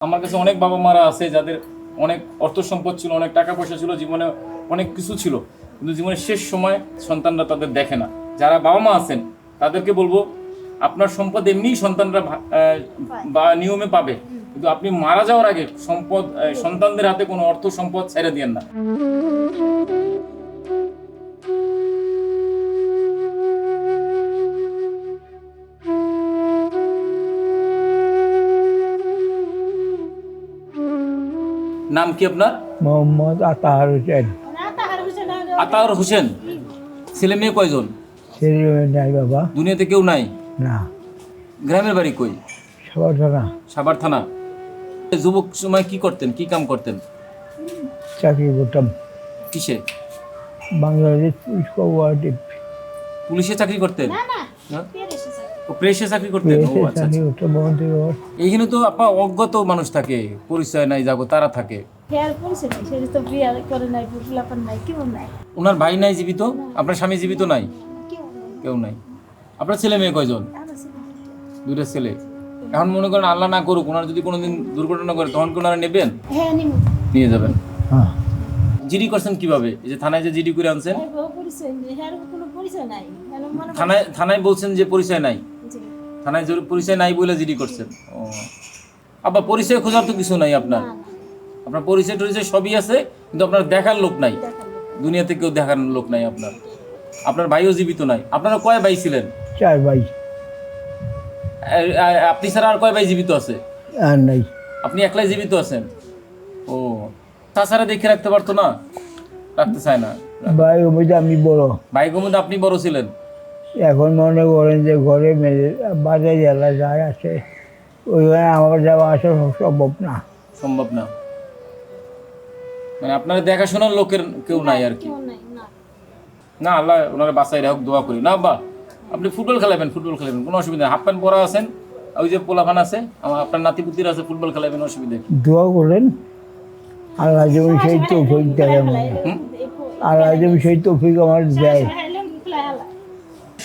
আমার কাছে অনেক বাবা মারা আছে যাদের অনেক অর্থ সম্পদ ছিল অনেক টাকা পয়সা ছিল জীবনে অনেক কিছু ছিল কিন্তু জীবনের শেষ সময় সন্তানরা তাদের দেখে না। যারা বাবা মা আছেন তাদেরকে বলব আপনার সম্পদ এমনিই সন্তানরা বা নিয়মে পাবে কিন্তু আপনি মারা যাওয়ার আগে সম্পদ সন্তানদের হাতে কোনো অর্থ সম্পদ ছেড়ে দিয়েন না। নাম কি আপনার? মোহাম্মদ আতাহার হোসেন। আতাউর হোসেন। ছেলে মেয়ে কয়জন? ছেলে নাই বাবা। দুনিয়াতে কেউ নাই? না। গ্রামের বাড়ি কই? সবার না সাভার থানা। যুবক সময় কি করতেন? কি কাম করতেন? চাকরি করতাম। কিসে? Bangladesh police cooperative. পুলিশে চাকরি করতেন? হ্যাঁ? ও প্রেসে চাকরি করতেন? ও পেয়েছে আচ্ছা চাকরি আচ্ছা। এইখানে তো আপা অজ্ঞাত মানুষ থাকে পরিচয় নাই যাগো তারা থাকে। ওনার ভাই নাই জীবিত? আপনার স্বামী জীবিত নাই? কেউ নাই। কেউ নাই। আপনার ছেলে মেয়ে কয়জন? দুইটা। ছেলে। এখন মনে করেন আল্লাহ না করুক ওনার যদি কোনোদিন দুর্ঘটনা করে তখন কি ওনারা নেবেন? হ্যাঁ নিয়ে যাবেন। হ্যাঁ। জিডি করছেন কীভাবে? এই যে থানায় যে জিডি করে আনছেন? হ্যাঁ বাবা পরিচয় নেই। কোনো পরিচয় নাই। মনে থানায় থানায় বলছেন যে পরিচয় নাই? থানায় জরুর পরিচয় নাই বলে জিডি করছেন। ও। আবার পরিচয় খোঁজার তো কিছু নাই আপনার। আপনার পরিচয় টরিচয় সবই আছে কিন্তু আপনার দেখার লোক নাই। দুনিয়াতে কেউ দেখার লোক নাই আপনার। আপনার ভাইও জীবিত নাই। আপনারা কয় ভাই ছিলেন? চার ভাই। আপনি ছাড়া আর কয় ভাই জীবিত আছে? আর নাই। আপনি একলাই জীবিত আছেন? ও তাছাড়া দেখে রাখতে পারতো না? রাখতে চায় না। ভাই মধ্যে আমি বড়। ভাই মধ্যে আপনি বড় ছিলেন? এখন মনে করেন যে ঘরে মেয়ে বাজার জেলা যায় আছে ওইখানে আমার যাওয়া আসা সম্ভব না। সম্ভব না। মানে আপনার দেখাশোনার লোকের কেউ নাই আর কি। না। না আল্লাহ ওনারা বাসায় রাখুক দোয়া করি। না বা আপনি ফুটবল খেলাবেন ফুটবল খেলাবেন কোনো অসুবিধা নেই। হাফ প্যান্ট পরা আছেন ওই যে পোলাফান আছে আমার আপনার নাতি নাতিপুতির আছে ফুটবল খেলাবেন অসুবিধা কি? দোয়া করেন আল্লাহ যেমন সেই তৌফিক দেয় আমার। আল্লাহ যেমন সেই তৌফিক আমার দেয়।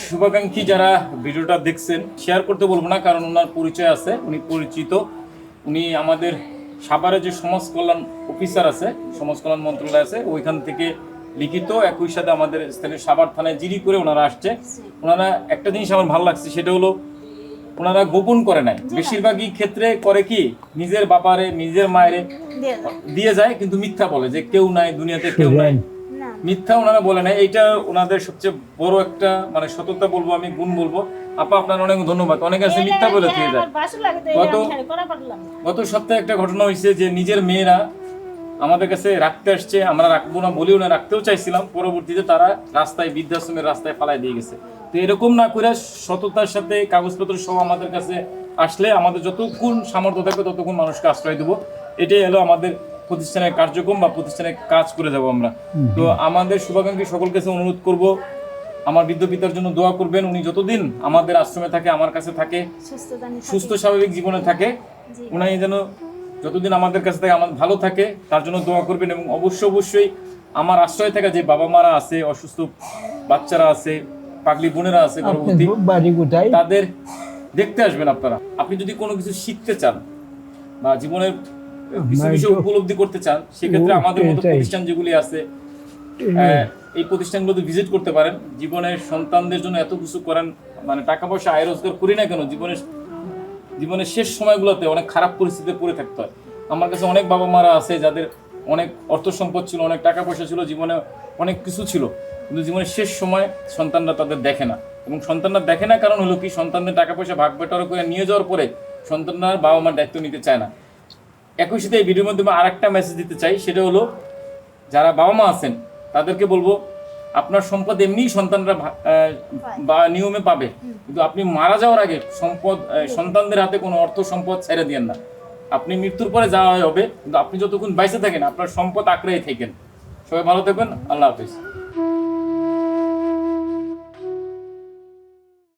শুভাকাঙ্ক্ষী যারা ভিডিওটা দেখছেন শেয়ার করতে বলব না কারণ ওনার পরিচয় আছে উনি পরিচিত। উনি আমাদের সাভারে যে সমাজ কল্যাণ অফিসার আছে সমাজ কল্যাণ মন্ত্রণালয় আছে ওইখান থেকে লিখিত একই সাথে আমাদের স্থানীয় সাভার থানায় জিডি করে ওনারা আসছে। ওনারা একটা জিনিস আমার ভালো লাগছে সেটা হলো ওনারা গোপন করে নাই বেশিরভাগই ক্ষেত্রে করে কি নিজের বাপারে নিজের মায়েরে দিয়ে যায় কিন্তু মিথ্যা বলে যে কেউ নাই দুনিয়াতে কেউ নাই। মিথ্যা ওনারা বলে না এইটা ওনাদের সবচেয়ে বড় একটা মানে সততা বলব আমি গুণ বলব। আপা আপনার অনেক ধন্যবাদ। অনেক আছে মিথ্যা বলে থেকে যায়। না। গত সপ্তাহে একটা ঘটনা হয়েছে যে নিজের মেয়েরা আমাদের কাছে রাখতে আসছে আমরা রাখব না বলেও না রাখতেও চাইছিলাম। পরবর্তীতে তারা রাস্তায় বৃদ্ধাশ্রমের রাস্তায় ফালাই দিয়ে গেছে। তো এরকম না করে সততার সাথে কাগজপত্র সহ আমাদের কাছে আসলে আমাদের যতক্ষণ সামর্থ্য থাকবে ততক্ষণ মানুষকে আশ্রয় দেবো। এটাই হলো আমাদের প্রতিষ্ঠানের কার্যক্রম বা প্রতিষ্ঠানের কাজ করে যাব আমরা। তো আমাদের শুভাকাঙ্ক্ষী সকল কাছে অনুরোধ করব আমার বৃদ্ধ পিতার জন্য দোয়া করবেন। উনি যতদিন আমাদের আশ্রমে থাকে আমার কাছে থাকে সুস্থ স্বাভাবিক জীবনে থাকে। উনি যেন যতদিন আমাদের কাছে থাকে আমার ভালো থাকে তার জন্য দোয়া করবেন এবং অবশ্য অবশ্যই আমার আশ্রয় থাকা যে বাবা মারা আছে অসুস্থ বাচ্চারা আছে পাগলি বোনেরা আছে গর্ভবতী তাদের দেখতে আসবেন আপনারা। আপনি যদি কোনো কিছু শিখতে চান বা জীবনের কিছু বিষয় উপলব্ধি করতে চান সেক্ষেত্রে আমাদের মতো প্রতিষ্ঠান যেগুলি আছে এই প্রতিষ্ঠানগুলোতে ভিজিট করতে পারেন। জীবনের সন্তানদের জন্য এত কিছু করেন মানে টাকা পয়সা আয় রোজগার করি না কেন জীবনের জীবনের শেষ সময়গুলোতে অনেক খারাপ পরিস্থিতিতে পড়ে থাকতে হয়। আমার কাছে অনেক বাবা মারা আছে যাদের অনেক অর্থ সম্পদ ছিল অনেক টাকা পয়সা ছিল জীবনে অনেক কিছু ছিল কিন্তু জীবনের শেষ সময় সন্তানরা তাদের দেখে না। এবং সন্তানরা দেখে না কারণ হলো কি সন্তানদের টাকা পয়সা ভাগ বেটার করে নিয়ে যাওয়ার পরে সন্তানরা বাবা মার দায়িত্ব নিতে চায় না। একই সাথে এই ভিডিওর মাধ্যমে আর একটা মেসেজ দিতে চাই সেটা হলো যারা বাবা মা আছেন তাদেরকে বলব আপনার সম্পদ এমনিই সন্তানরা বা নিয়মে পাবে কিন্তু আপনি মারা যাওয়ার আগে সম্পদ সন্তানদের হাতে কোনো অর্থ সম্পদ ছেড়ে দিয়েন না। আপনি মৃত্যুর পরে যাওয়া হবে কিন্তু আপনি যতক্ষণ বাইসে থাকেন আপনার সম্পদ আঁকড়েই থাকেন। সবাই ভালো থাকবেন আল্লাহ হাফিজ।